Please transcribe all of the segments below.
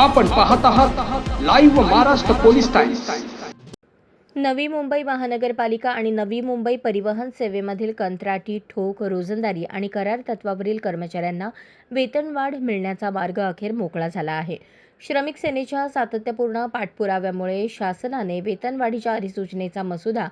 आपण पाहत आहात live Maharashtra police times Navi Mumbai महानगरपालिका आणि नवी मुंबई परिवहन सेवेमधील कंत्राटी ठोक रोजंदारी आणि करार तत्वावरील कर्मचाऱ्यांना वेतनवाढ मिळण्याचा मार्ग अखेर मोकळा झाला आहे. श्रमिक सेनेच्या सातत्यपूर्ण पाठपुराव्यामुळे शासनाने वेतनवाढीच्या अधिसूचनेचा मसुदा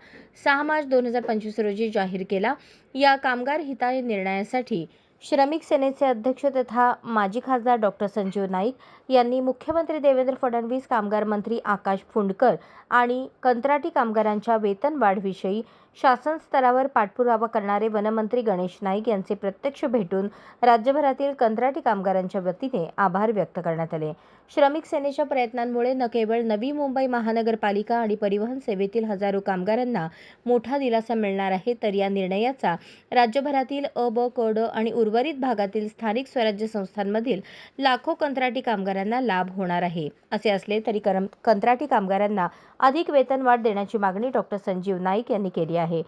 सहा मार्च दोन हजार पंचवीस रोजी जाहीर केला. या कामगार हिताय निर्णयासाठी श्रमिक सेनेचे अध्यक्ष तथा माजी खासदार डॉक्टर संजीव नाईक यांनी मुख्यमंत्री देवेंद्र फडणवीस कामगार मंत्री आकाश फुंडकर आणि कंत्राटी कामगारांच्या वेतनवाढविषयी शासन स्तरावर पाठपुरावा करणारे वनमंत्री गणेश नाईक यांचे प्रत्यक्ष भेटून राज्यभरातील कंत्राटी कामगारांच्या वतीने आभार व्यक्त करण्यात आले. श्रमिक सेनेच्या प्रयत्नांमुळे न केवळ नवी मुंबई महानगरपालिका आणि परिवहन सेवेतील हजारो कामगारांना मोठा दिलासा मिळणार आहे तर या निर्णयाचा राज्यभरातील अ ब क ड आणि उर्वरित भागातील स्थानिक स्वराज्य संस्थांमधील लाखो कंत्राटी कामगारांना लाभ होणार आहे. असे असले तरी करम कंत्राटी कामगारांना अधिक वेतनवाढ देण्याची मागणी डॉक्टर संजीव नाईक यांनी केली आहे.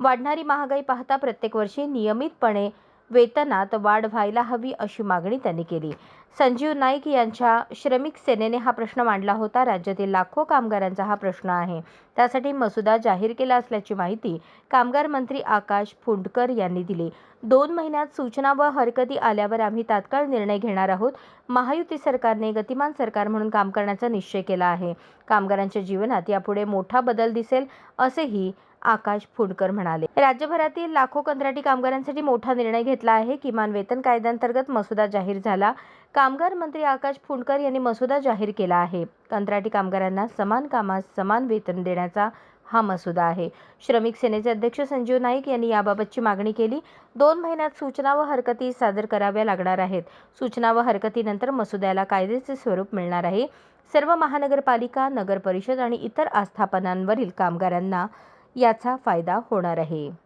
वाढणारी महागाई पाहता प्रत्येक वर्षी नियमितपणे वेतनात वाढ व्हायला हवी अशी मागणी त्यांनी केली. संजीव नाईक यांच्या श्रमिक सेनेने हा प्रश्न मांडला होता. राज्यातील लाखो कामगारांचा हा प्रश्न आहे. त्यासाठी मसुदा जाहीर केला असल्याची माहिती कामगार मंत्री आकाश फुंडकर यांनी दिली. दोन महिन्यात सूचना व हरकती आल्यावर आम्ही तात्काळ निर्णय घेणार आहोत. महायुती सरकारने गतिमान सरकार म्हणून काम करण्याचा निश्चय केला आहे. कामगारांच्या जीवनात यापुढे मोठा बदल दिसेल असेही आकाश फुंडकर म्हणाले. राज्यभरातील लाखो कंत्राटी कामगारांसाठी मोठा निर्णय घेतला आहे. किमान वेतन कायद्यांतर्गत मसुदा जाहीर झाला. कामगार मंत्री आकाश फुंडकर यांनी मसुदा जाहीर केला आहे. कंत्राटी कामगारांना समान कामास समान वेतन देण्याचा हा मसुदा आहे. श्रमिक सेनेचे अध्यक्ष संजीव नाईक यांनी याबाबतची मागणी केली. दोन महिन्यात सूचना व हरकती सादर कराव्या लागणार आहेत. सूचना व हरकतीनंतर मसुद्याला कायद्याचे स्वरूप मिळणार आहे. सर्व महानगरपालिका नगर परिषद आणि इतर आस्थापनांवरील कामगारांना याचा फायदा होणार आहे.